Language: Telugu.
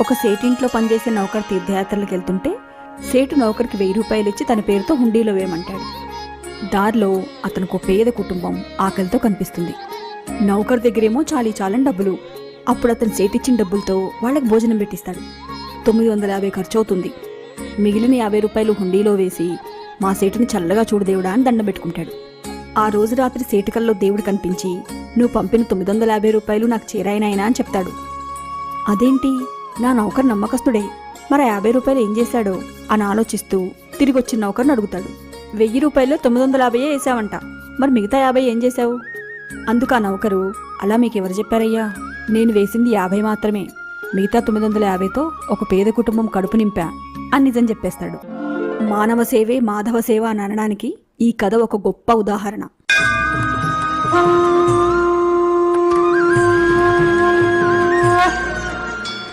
ఒక సేటింట్లో పనిచేసే నౌకర్ తీర్థయాత్రలకు వెళ్తుంటే సేటు నౌకర్కి వెయ్యి రూపాయలు ఇచ్చి తన పేరుతో హుండీలో వేయమంటాడు. దారిలో అతనుకు పేద కుటుంబం ఆకలితో కనిపిస్తుంది. నౌకర్ దగ్గరేమో చాలీ చాలని డబ్బులు. అప్పుడు అతను సేటిచ్చిన డబ్బులతో వాళ్ళకి భోజనం పెట్టిస్తాడు. తొమ్మిది వందల యాభై ఖర్చు అవుతుంది మిగిలిన యాభై రూపాయలు హుండీలో వేసి మా సేటుని చల్లగా చూడు దేవుడా అని దండం పెట్టుకుంటాడు. ఆ రోజు రాత్రి సేటికల్లో దేవుడు కనిపించి నువ్వు పంపిన తొమ్మిది వందల యాభై రూపాయలు నాకు చేరాయినాయనా అని చెప్తాడు. అదేంటి? నా నౌకర్ నమ్మకస్తుడే. మరి యాభై రూపాయలు ఏం చేశాడో? అని ఆలోచిస్తూ తిరిగి వచ్చిన నౌకర్ని అడుగుతాడు. వెయ్యి రూపాయలు తొమ్మిది వందల యాభైయే వేసావంట. మరి మిగతా యాభై ఏం చేశావు? అందుకు ఆ నౌకరు అలా మీకు ఎవరు చెప్పారయ్యా? నేను వేసింది యాభై మాత్రమే. మిగతా తొమ్మిది వందల యాభైతో ఒక పేద కుటుంబం కడుపు నింపా అని నిజం చెప్పేస్తాడు. మానవ సేవే మాధవ సేవ అని అనడానికి ఈ కథ ఒక గొప్ప ఉదాహరణ.